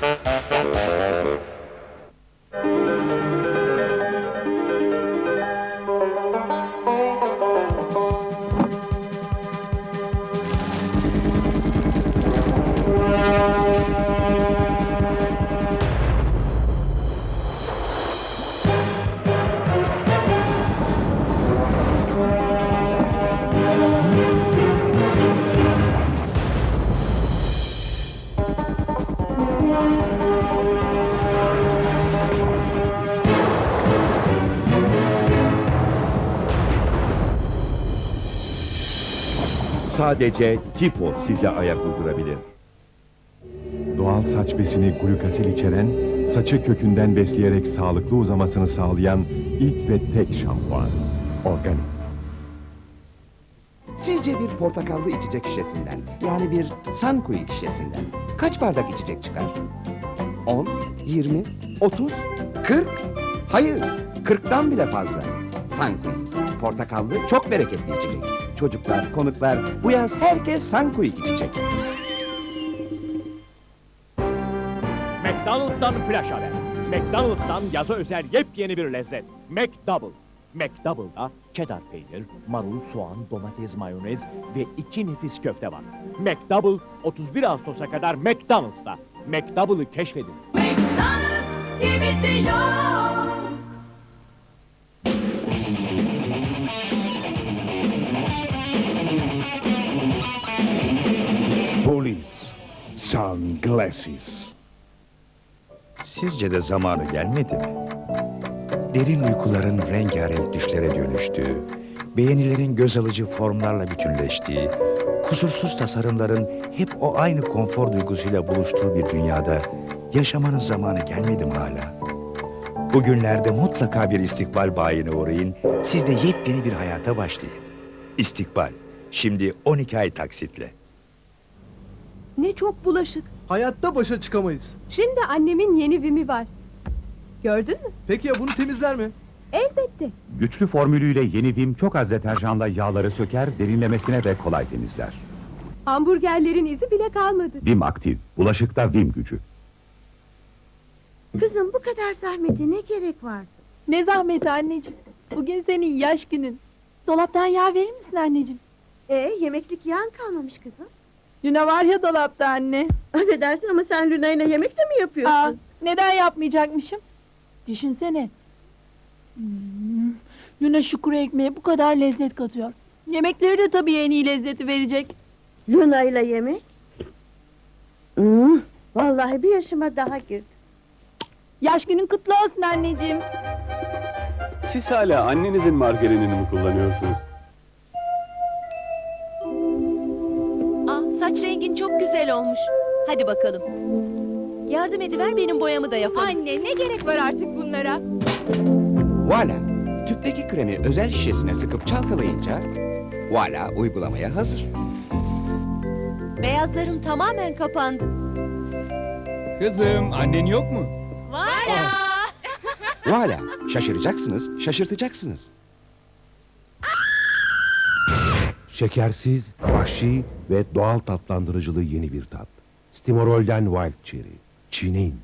Thank. Sadece Tipo size ayak uydurabilir. Doğal saç besini glukasil içeren, saçı kökünden besleyerek sağlıklı uzamasını sağlayan ilk ve tek şampuan. Organix. Sizce bir portakallı içecek şişesinden, yani bir Sunquy şişesinden kaç bardak içecek çıkar? 10, 20, 30, 40? Hayır, 40'tan bile fazla. Sunquy, portakallı çok bereketli içecek. Çocuklar, konuklar, bu yaz herkes Sunquy içecek. McDonald's'tan flash haber. McDonald's'tan yaza özel yepyeni bir lezzet. McDouble. McDouble'da cheddar peynir, marul, soğan, domates, mayonez ve iki nefis köfte var. McDouble 31 Ağustos'a kadar McDonald's'ta. McDouble'ı keşfedin. McDonald's gibisi yok. Sunglasses. Sizce de zamanı gelmedi mi? Derin uykuların rengarenk düşlere dönüştüğü, beğenilerin göz alıcı formlarla bütünleştiği, kusursuz tasarımların hep o aynı konfor duygusuyla buluştuğu bir dünyada yaşamanın zamanı gelmedi mi hala? Bugünlerde mutlaka bir istikbal bayine uğrayın, siz de yepyeni bir hayata başlayın. İstikbal, şimdi 12 ay taksitle. Ne çok bulaşık. Hayatta başa çıkamayız. Şimdi annemin yeni vimi var. Gördün mü? Peki ya bunu temizler mi? Elbette. Güçlü formülüyle yeni Vim çok az deterjanla yağları söker, derinlemesine ve kolay temizler. Hamburgerlerin izi bile kalmadı. Vim aktif, bulaşıkta Vim gücü. Kızım bu kadar zahmete ne gerek var? Ne zahmet anneciğim. Bugün senin yaş günün. Dolaptan yağ verir misin anneciğim? E yemeklik yağın kalmamış kızım. Lüne var ya dolapta anne. Affedersin ama sen Luna'yla yemek de mi yapıyorsun? Aa, neden yapmayacakmışım? Düşünsene. Hmm, Lüne şu kuru ekmeğe bu kadar lezzet katıyor. Yemekleri de tabii en iyi lezzeti verecek. Luna'yla yemek? Hmm, vallahi bir yaşıma daha girdim. Yaş günün kutlu olsun anneciğim. Siz hala annenizin margarinini mi kullanıyorsunuz? Saç rengin çok güzel olmuş. Hadi bakalım. Yardım ediver benim boyamı da yapalım. Anne ne gerek var artık bunlara? Voila, tüpteki kremi özel şişesine sıkıp çalkalayınca, voila uygulamaya hazır. Beyazlarım tamamen kapandı. Kızım, annen yok mu? Ya. Voila, şaşıracaksınız, şaşırtacaksınız. Şekersiz, vahşi ve doğal tatlandırıcılı yeni bir tat. Stimorol'den Wild Cherry. Çiğneyin.